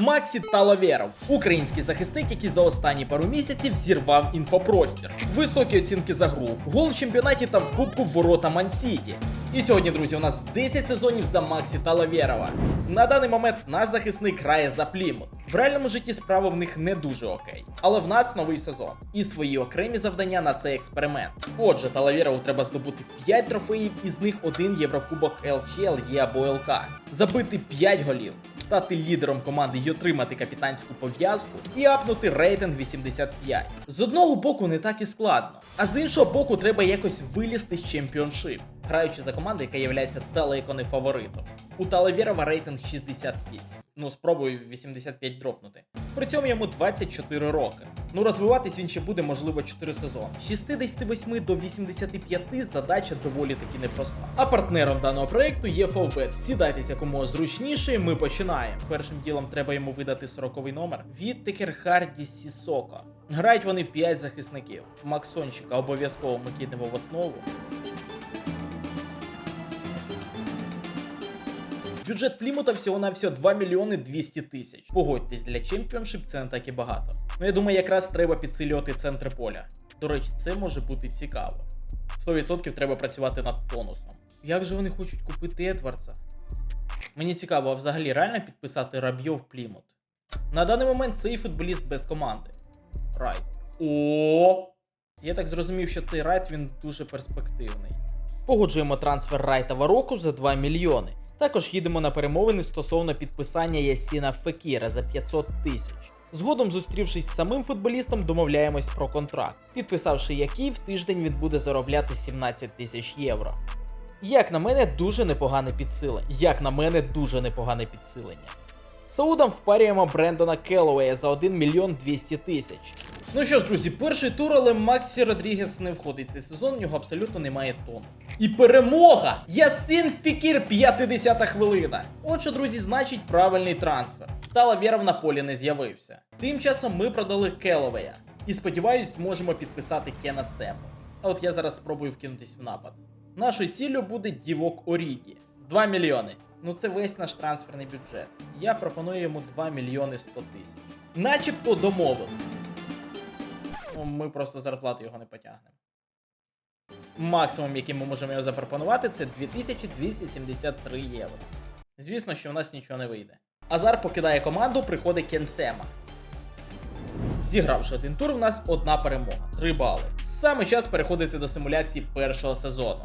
Максі Талаверов, український захисник, який за останні пару місяців зірвав інфопростір. Високі оцінки за гру, гол в чемпіонаті та в кубку ворота Мансіті. І сьогодні, друзі, у нас 10 сезонів за Максі Талаверова. На даний момент наш захисник грає за Плімут. В реальному житті справи в них не дуже окей. Але в нас новий сезон і свої окремі завдання на цей експеримент. Отже, Талаверову треба здобути 5 трофеїв, із них один Єврокубок ЛЧЛ є або ЛК, забити 5 голів, стати лідером команди і отримати капітанську пов'язку і апнути рейтинг 85. З одного боку не так і складно, а з іншого боку, треба якось вилізти з чемпіоншип, граючи за команду, яка є далеко не фаворитом. У Талавєрова рейтинг 68. Ну, спробую 85 дропнути. При цьому йому 24 роки. Ну, розвиватись він ще буде, можливо, 4 сезони. З 68 до 85 задача доволі таки непроста. А партнером даного проекту є Favbet. Сідайтеся кому зручніше, ми починаємо. Першим ділом треба йому видати 40 номер від Текерхарді Сісока. Грають вони в 5 захисників. Максончика обов'язково ми кинемо в основу. Бюджет Плімута всього на всього 2 мільйони 200 тисяч. Погодьтесь, для чемпіоншип це не так і багато. Ну я думаю, якраз треба підсилювати центри поля. До речі, це може бути цікаво. 100% треба працювати над тонусом. Як же вони хочуть купити Едвардса? Мені цікаво, а взагалі реально підписати Рабьо в Плімут? На даний момент цей футболіст без команди. Райт. О! Я так зрозумів, що цей райт він дуже перспективний. Погоджуємо трансфер Райта в Ароку за 2 мільйони. Також їдемо на перемовини стосовно підписання Ясіна Фекіра за 500 тисяч. Згодом, зустрівшись з самим футболістом, домовляємось про контракт, підписавши який в тиждень він буде заробляти 17 тисяч євро. Як на мене, дуже непогане підсилення. Як на мене, дуже непогане підсилення. Саудом впарюємо Брендона Келлоуея за 1 мільйон 200 тисяч. Ну що ж, друзі, перший тур, але Максі Родрігес не входить цей сезон, в нього абсолютно немає тону. І перемога! Ясин Фікір 50 хвилина. От що, друзі, значить правильний трансфер. Талавєров на полі не з'явився. Тим часом ми продали Келовея. І сподіваюсь, зможемо підписати Кена Сему. А от я зараз спробую вкинутись в напад. Нашою ціллю буде Дівок Орігі. З 2 мільйони. Ну це весь наш трансферний бюджет. Я пропоную йому 2 мільйони 100 тисяч. Начебто домовили. Ми просто зарплату його не потягнемо. Максимум, який ми можемо його запропонувати, це 2273 євро. Звісно, що в нас нічого не вийде. Азар покидає команду, приходить Кенсема. Зігравши один тур, в нас одна перемога 3 бали. Саме час переходити до симуляції першого сезону.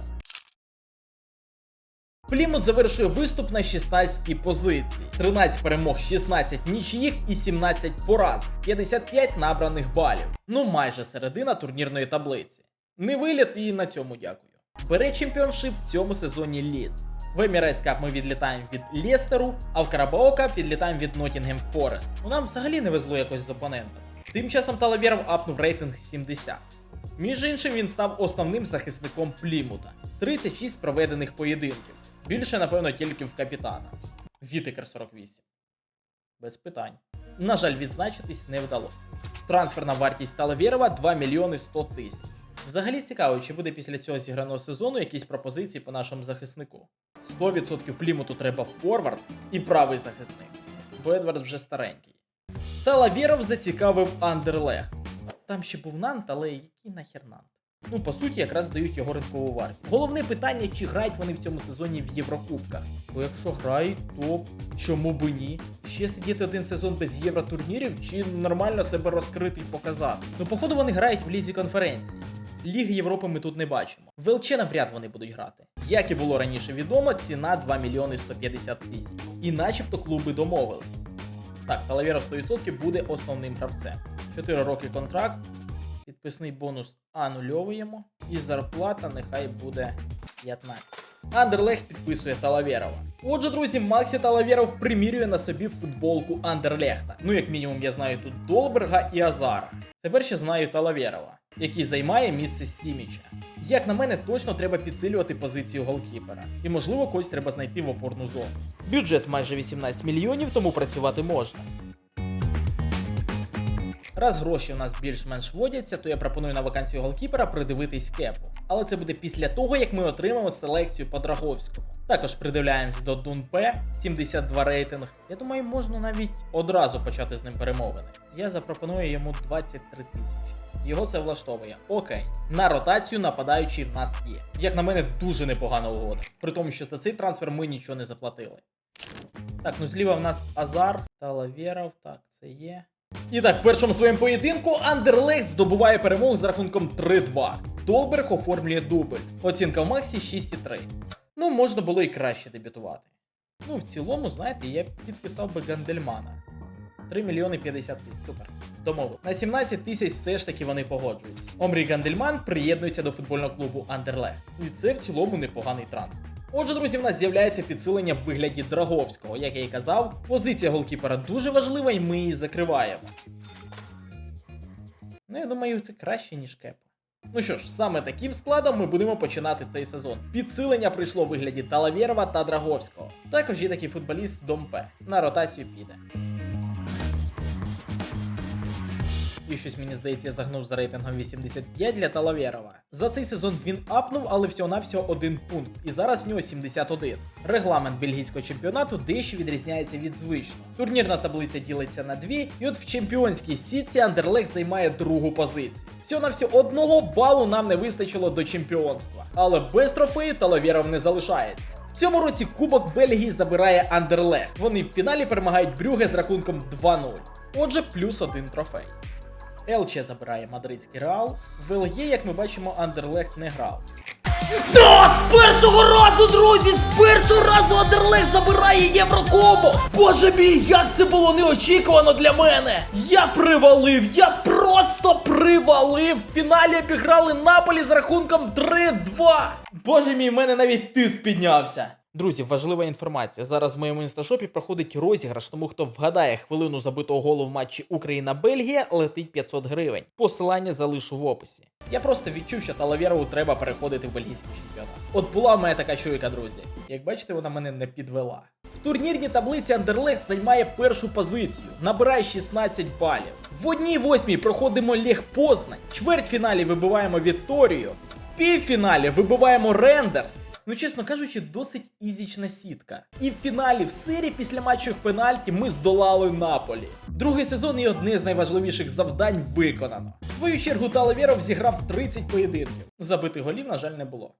Плімут завершує виступ на 16-й позиції. 13 перемог, 16 нічиїх і 17 поразок, 55 набраних балів. Ну майже середина турнірної таблиці. Не виліт і на цьому дякую. Бере чемпіоншип в цьому сезоні Лідс. В Emirates Cup ми відлітаємо від Лестеру, а в Карабао Cup відлітаємо від Nottingham Forest. Ну нам взагалі не везло якось з опонентом. Тим часом Талавєров апнув рейтинг 70. Між іншим, він став основним захисником Плімута. 36 проведених поєдинків. Більше, напевно, тільки в капітана. Вітекер 48. Без питань. На жаль, відзначитись не вдалося. Трансферна вартість Талавєрова 2 мільйони 100 тисяч. Взагалі цікаво, чи буде після цього зіграного сезону якісь пропозиції по нашому захиснику. 100% Плімуту треба форвард і правий захисник, бо Едвардс вже старенький. Талавєров зацікавив Андерлех. Там ще був Нант, але який нахер Нант? Ну, по суті, якраз дають його ринкову вартість. Головне питання, чи грають вони в цьому сезоні в Єврокубках. Бо якщо грають, то чому би ні? Ще сидіти один сезон без євротурнірів, чи нормально себе розкрити і показати? Ну, походу, вони грають в лізі конференції. Ліги Європи ми тут не бачимо. В ЛЧ навряд вони будуть грати. Як і було раніше відомо, ціна 2 мільйони 150 тисяч. І начебто клуби домовились. Так, Талавєра 100% буде основним гравцем. 4 роки контракт, підписний бонус анульовуємо, і зарплата нехай буде 15. Андерлех підписує Талавєрова. Отже, друзі, Максі Талавєров примірює на собі футболку Андерлехта. Ну, як мінімум, я знаю тут Долберга і Азара. Тепер ще знаю Талавєрова, який займає місце Сіміча. Як на мене, точно треба підсилювати позицію голкіпера. І можливо, когось треба знайти в опорну зону. Бюджет майже 18 мільйонів, тому працювати можна. Раз гроші у нас більш-менш водяться, то я пропоную на вакансію голкіпера придивитись кепу. Але це буде після того, як ми отримаємо селекцію по Драговському. Також придивляємось до Дунпе, 72 рейтинг. Я думаю, можна навіть одразу почати з ним перемовини. Я запропоную йому 23 тисячі. Його це влаштовує. Окей. На ротацію нападаючий в нас є. Як на мене, дуже непогана угода. При тому, що за цей трансфер ми нічого не заплатили. Так, ну зліва в нас Азар та Лавєров. Так, це є. І так, в першому своєму поєдинку Андерлехт здобуває перемогу з рахунком 3-2. Долберг оформлює дубль. Оцінка в Максі 6,3. Ну, можна було і краще дебютувати. Ну, в цілому, знаєте, я підписав би Гандельмана. 3 мільйони 50 тисяч. Супер. Домовив. На 17 тисяч все ж таки вони погоджуються. Омрій Гандельман приєднується до футбольного клубу Андерлехт. І це в цілому непоганий трансфер. Отже, друзі, в нас з'являється підсилення в вигляді Драговського. Як я і казав, позиція голкіпера дуже важлива, і ми її закриваємо. Ну, я думаю, це краще, ніж кепа. Ну що ж, саме таким складом ми будемо починати цей сезон. Підсилення прийшло в вигляді Талавєрова та Драговського. Також є такий футболіст Домпе. На ротацію піде. І щось мені здається, загнув за рейтингом 85 для Талавєрова. За цей сезон він апнув, але всього-навсього один пункт, і зараз в нього 71. Регламент бельгійського чемпіонату дещо відрізняється від звичного. Турнірна таблиця ділиться на дві, і от в чемпіонській сітці Андерлех займає другу позицію. Всього на всього одного балу нам не вистачило до чемпіонства. Але без трофею Талавєров не залишається. В цьому році Кубок Бельгії забирає Андерлех. Вони в фіналі перемагають Брюге з рахунком 2-0. Отже, плюс один трофей. ЛЧ забирає мадридський реал. В ЛЄ, як ми бачимо, Андерлехт не грав. Да, з першого разу, друзі! З першого разу Андерлехт забирає Єврокубок! Боже мій, як це було неочікувано для мене! Я привалив, я просто привалив! В фіналі обіграли Наполі з рахунком 3-2! Боже мій, в мене навіть тиск піднявся. Друзі, важлива інформація. Зараз в моєму інсташопі проходить розіграш, тому хто вгадає хвилину забитого голу в матчі Україна-Бельгія, летить 500 гривень. Посилання залишу в описі. Я просто відчув, що Талавєрову треба переходити в бельгійський чемпіонат. От була мене така чуйка, друзі. Як бачите, вона мене не підвела. В турнірній таблиці Андерлехт займає першу позицію, набирає 16 балів. В одній восьмій проходимо Лег Познань, чвертьфіналі вибиваємо Вікторію, в півфіналі вибиваємо Рендерс. Ну, чесно кажучи, досить ізічна сітка. І в фіналі в серії після матчу пенальті ми здолали Наполі. Другий сезон і одне з найважливіших завдань виконано. В свою чергу Талавєров зіграв 30 поєдинків. Забитих голів, на жаль, не було.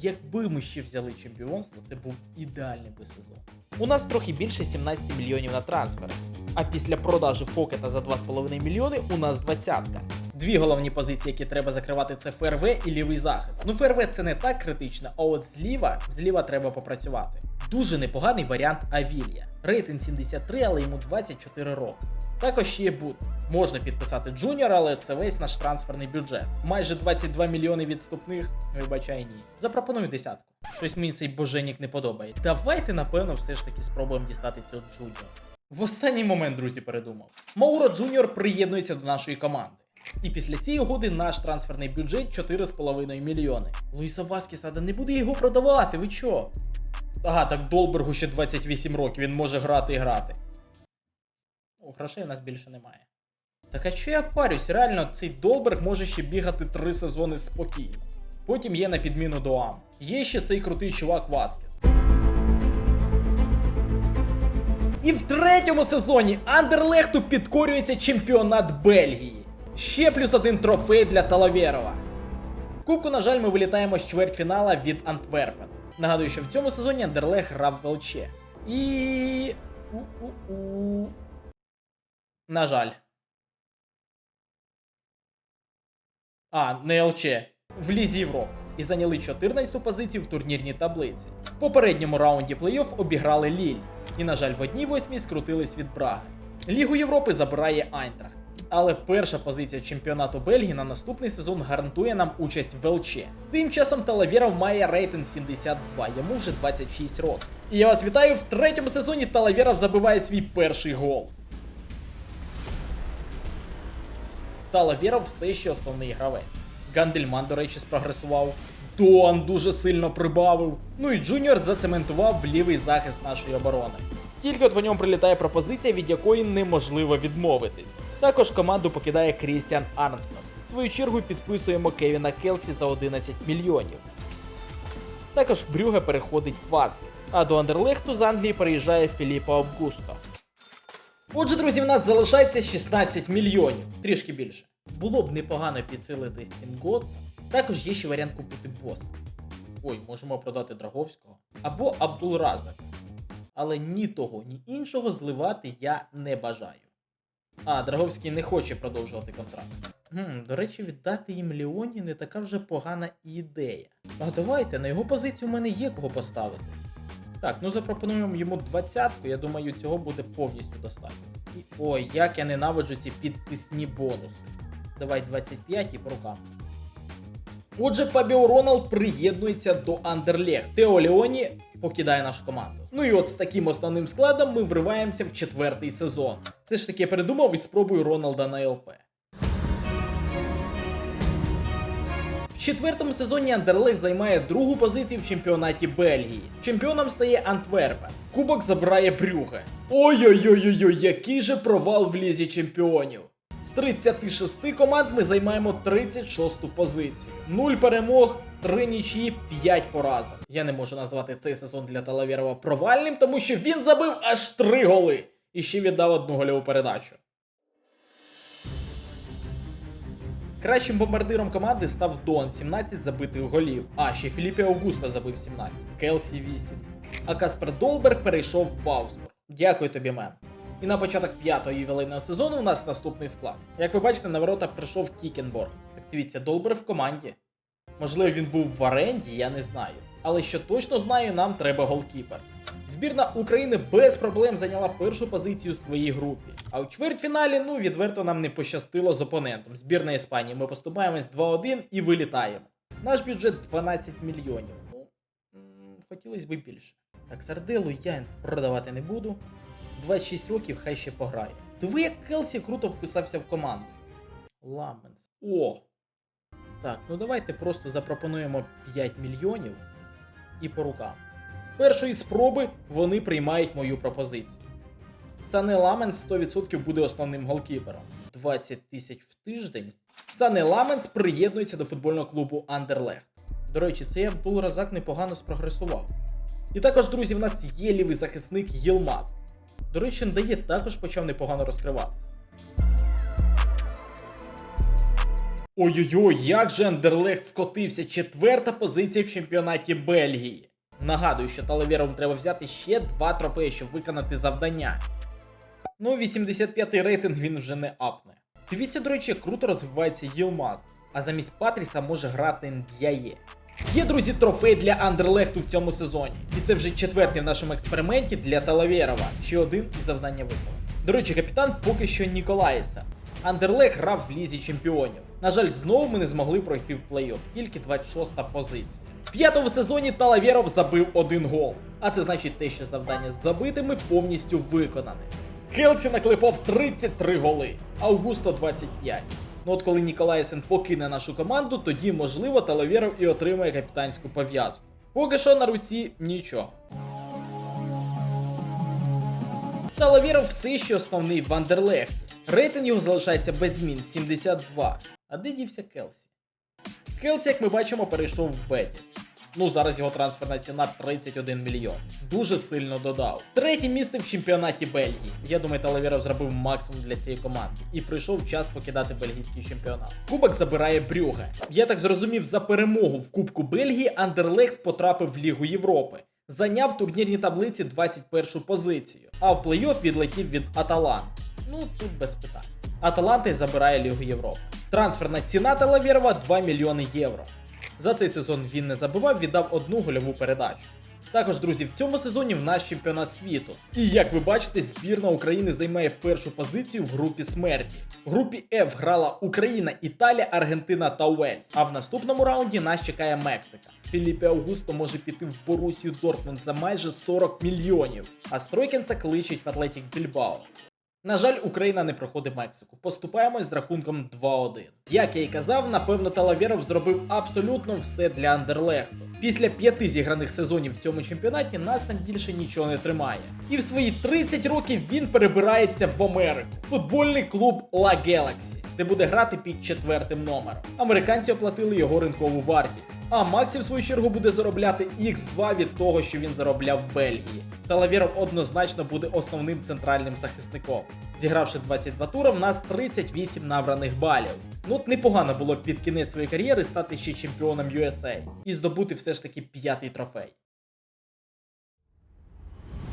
Якби ми ще взяли чемпіонство, це був ідеальний би сезон. У нас трохи більше 17 мільйонів на трансфери. А після продажу Фокета за 2,5 мільйони у нас двадцятка. Дві головні позиції, які треба закривати, це ФРВ і лівий захист. Ну, ФРВ це не так критично, а от зліва, зліва треба попрацювати. Дуже непоганий варіант Авілія. Рейтинг 73, але йому 24 роки. Також є Бут. Можна підписати Джуніор, але це весь наш трансферний бюджет. Майже 22 мільйони відступних. Вибачай, ні. Запропоную десятку. Щось мені цей боженік не подобається. Давайте, напевно, все ж таки спробуємо дістати цього Джуніора. В останній момент, друзі, передумав. Мауро Джуніор приєднується до нашої команди. І після цієї угоди наш трансферний бюджет 4,5 мільйони. Луїса Васкіса, да не буде його продавати, ви чо? Ага, так Долбергу ще 28 років, він може грати і грати. О, грошей у нас більше немає. Так а що я парюсь? Реально, цей Долберг може ще бігати 3 сезони спокійно. Потім є на підміну Доам. Є ще цей крутий чувак Васкіс. І в третьому сезоні Андерлехту підкорюється чемпіонат Бельгії. Ще плюс один трофей для Талавєрова. В кубку, на жаль, ми вилітаємо з чвертьфінала від Антверпен. Нагадую, що в цьому сезоні Андерлех грав в ЛЧ. І. У-у-у. На жаль. А, не ЛЧ. В Лізі Європи. І зайняли 14-ту позицію в турнірній таблиці. В попередньому раунді плей-офф обіграли Ліль. І, на жаль, в одній восьмій скрутились від Браги. Лігу Європи забирає Айнтрахт. Але перша позиція чемпіонату Бельгії на наступний сезон гарантує нам участь в ЛЧ. Тим часом Талавєров має рейтинг 72, йому вже 26 років. І я вас вітаю в третьому сезоні Талавєров забиває свій перший гол. Талавєров все ще основний гравець. Гандельман, до речі, спрогресував. Дуан дуже сильно прибавив. Ну і Джуніор зацементував в лівий захист нашої оборони. Тільки от по ньому прилітає пропозиція, від якої неможливо відмовитись. Також команду покидає Крістіан Арнстон. В свою чергу підписуємо Кевіна Келсі за 11 мільйонів. Також в Брюге переходить Васкес, а до Андерлехту з Англії переїжджає Філіппо Августо. Отже, друзі, в нас залишається 16 мільйонів, трішки більше. Було б непогано підсилити Стінготс. Також є ще варіант купити бос. Ой, можемо продати Драговського. Або Абдулраза. Але ні того, ні іншого зливати я не бажаю. А, Драговський не хоче продовжувати контракт. Хм, до речі, віддати їм Леоні не така вже погана ідея. А давайте, на його позицію в мене є кого поставити. Так, ну запропонуємо йому двадцятку, я думаю, цього буде повністю достатньо. І ой, як я ненавиджу ці підписні бонуси. Давай 25 і по рукам. Отже, Фабіо Роналд приєднується до Андерлех. Тео Леоні покидає нашу команду. Ну і от з таким основним складом ми вриваємося в четвертий сезон. Це ж таки я передумав і спробую Роналда на ЛП. Четвертому сезоні Андерлех займає другу позицію в чемпіонаті Бельгії. Чемпіоном стає Антверпен. Кубок забирає Брюге. Ой-ой-ой, який же провал в лізі чемпіонів. З 36 команд ми займаємо 36-ту позицію. 0 перемог, 3 нічиї, 5 поразок. Я не можу назвати цей сезон для Талавєрова провальним, тому що він забив аж 3 голи. І ще віддав одну гольову передачу. Кращим бомбардиром команди став Дон 17 забитих голів. А ще Філіппі Аугуста забив 17, Келсі 8. А Каспер Долберг перейшов в Аусбург. Дякую тобі, мен. І на початок п'ятого ювілейного сезону у нас наступний склад. Як ви бачите, на ворота прийшов Кікенборг. Так дивіться, Долберг в команді. Можливо, він був в оренді, я не знаю. Але що точно знаю, нам треба голкіпер. Збірна України без проблем зайняла першу позицію в своїй групі. А у чвертьфіналі, ну, відверто нам не пощастило з опонентом. Збірна Іспанії. Ми поступаємось 2-1 і вилітаємо. Наш бюджет 12 мільйонів. Ну, хотілося б більше. Так, Сарделу я продавати не буду. 26 років хай ще пограє. Диви, як Келсі круто вписався в команду. Ламенс. О! Так, ну давайте просто запропонуємо 5 мільйонів і по рукам. З першої спроби вони приймають мою пропозицію. Сане Ламенс 100% буде основним голкіпером. 20 тисяч в тиждень. Сане Ламенс приєднується до футбольного клубу Андерлехт. До речі, цей Абдул Разак непогано спрогресував. І також, друзі, в нас є лівий захисник Єлмаз. До речі, Ндає також почав непогано розкриватись. Ой-ой-ой, як же Андерлехт скотився. Четверта позиція в чемпіонаті Бельгії. Нагадую, що Талавєром треба взяти ще два трофеї, щоб виконати завдання. Ну, 85-й рейтинг він вже не апне. Дивіться, до речі, круто розвивається Єлмаз, а замість Патріса може грати Ndяє. Є, друзі, трофей для Андерлехту в цьому сезоні. І це вже четвертий в нашому експерименті для Талавєрова. Ще один і завдання виконано. До речі, капітан поки що Ніколаєса. Андерлех грав в лізі чемпіонів. На жаль, знову ми не змогли пройти в плей-офф, тільки 26-та позиція. В п'ятому сезоні Талавєров забив один гол. А це значить те, що завдання з забитими повністю виконане. Келсі наклепав 33 голи, Аугусто 25. Ну от коли Ніколаєсен покине нашу команду, тоді можливо Талавєров і отримає капітанську пов'язку. Поки що на руці нічого. Талавєров все ще основний в Андерлехті. Рейтинг його залишається без змін 72. А де дівся Келсі? Келсі, як ми бачимо, перейшов в Бетіс. Ну, зараз його трансферна ціна 31 мільйон. Дуже сильно додав. Третє місце в чемпіонаті Бельгії. Я думаю, Талавєров зробив максимум для цієї команди. І прийшов час покидати бельгійський чемпіонат. Кубок забирає Брюге. Я так зрозумів, за перемогу в Кубку Бельгії Андерлехт потрапив в Лігу Європи. Зайняв в турнірній таблиці 21 позицію, а в плей-офф відлетів від Аталан. Ну тут без питань. Аталанта забирає Лігу Європи. Трансферна ціна Талавєрова 2 мільйони євро. За цей сезон він не забивав, віддав одну гольову передачу. Також, друзі, в цьому сезоні в нас чемпіонат світу. І як ви бачите, збірна України займає першу позицію в групі смерті. В групі F грала Україна, Італія, Аргентина та Уельс. А в наступному раунді нас чекає Мексика. Філіппі Аугусто може піти в Борусію Дортмунд за майже 40 мільйонів, а Стройкенса кличуть в Атлетік Більбао. На жаль, Україна не проходить Мексику. Поступаємо з рахунком 2-1. Як я й казав, напевно, Талавєров зробив абсолютно все для Андерлехту. Після п'яти зіграних сезонів в цьому чемпіонаті нас там більше нічого не тримає. І в свої 30 років він перебирається в Америку. Футбольний клуб La Galaxy, де буде грати під четвертим номером. Американці оплатили його ринкову вартість. А Максі, в свою чергу, буде заробляти X2 від того, що він заробляв в Бельгії. Талавєров однозначно буде основним центральним захисником. Зігравши 22 тура, в нас 38 набраних балів. Ну от непогано було під кінець своєї кар'єри стати ще чемпіоном USA і здобути все ж таки п'ятий трофей.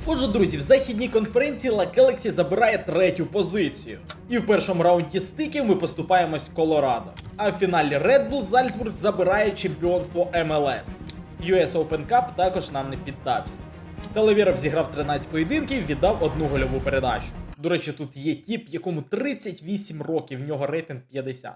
Отже, друзі, в західній конференції La Galaxy забирає третю позицію. І в першому раунді стиків ми поступаємось Колорадо. А в фіналі Red Bull Зальцбург забирає чемпіонство MLS. US Open Cup також нам не піддався. Телевіров зіграв 13 поєдинків, віддав одну гольову передачу. До речі, тут є тіп, якому 38 років, в нього рейтинг 50.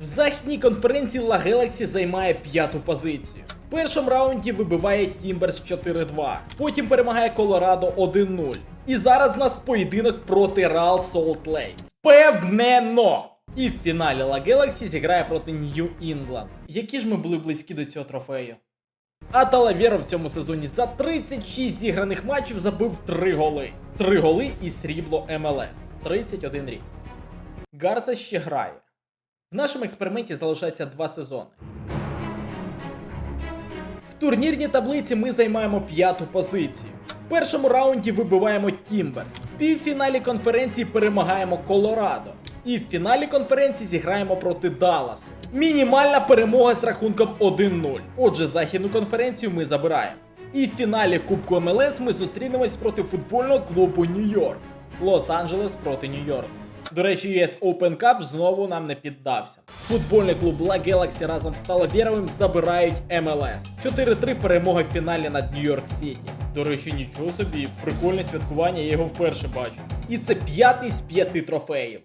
В західній конференції La Galaxy займає п'яту позицію. Першому раунді вибиває Тімберс 4-2. Потім перемагає Колорадо 1-0. І зараз в нас поєдинок проти Real Salt Lake. Впевнено! І в фіналі La Galaxy зіграє проти New England. Які ж ми були близькі до цього трофею? А Талавєро в цьому сезоні за 36 зіграних матчів забив 3 голи. 3 голи і срібло МЛС. 31 рік. Гарса ще грає. В нашому експерименті залишається два сезони. В турнірній таблиці ми займаємо п'яту позицію. В першому раунді вибиваємо Тімберс. В півфіналі конференції перемагаємо Колорадо. І в фіналі конференції зіграємо проти Далласу. Мінімальна перемога з рахунком 1-0. Отже, західну конференцію ми забираємо. І в фіналі Кубку МЛС ми зустрінемось проти футбольного клубу Нью-Йорк. Лос-Анджелес проти Нью-Йорка. До речі, US Open Cup знову нам не піддався. Футбольний клуб La Galaxy разом з Талавєровим забирають МЛС. 4-3 перемога в фіналі над Нью-Йорк Сіті. До речі, нічого собі, прикольне святкування, я його вперше бачу. І це п'ятий з п'яти трофеїв.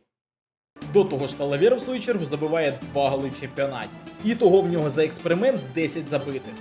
До того ж, Талавєров, в свою чергу, забиває два голи в чемпіонаті. І того в нього за експеримент 10 забитих.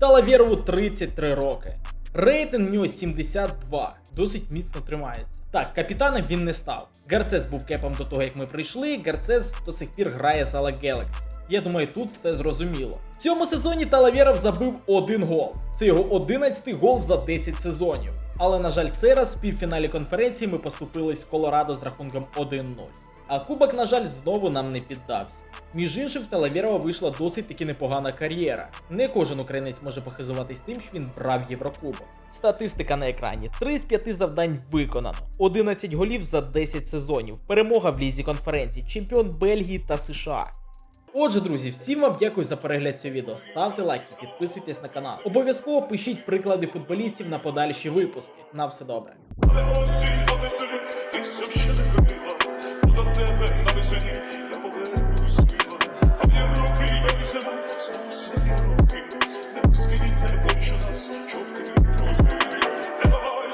Талавєрову 33 роки. Рейтинг в нього 72. Досить міцно тримається. Так, капітаном він не став. Гарцес був кепом до того, як ми прийшли. Гарцес до сих пір грає за La Galaxy. Я думаю, тут все зрозуміло. В цьому сезоні Талавєров забив один гол. Це його 11-й гол за 10 сезонів. Але, на жаль, цей раз в півфіналі конференції ми поступились Колорадо з рахунком 1-0. А кубок, на жаль, знову нам не піддався. Між іншим, в Талавєрова вийшла досить таки непогана кар'єра. Не кожен українець може похизуватись тим, що він брав Єврокубок. Статистика на екрані: 3 з 5 завдань виконано, 11 голів за 10 сезонів, перемога в лізі конференції, чемпіон Бельгії та США. Отже, друзі, всім вам дякую за перегляд цього відео. Ставте лайки, підписуйтесь на канал. Обов'язково пишіть приклади футболістів на подальші випуски. На все добре.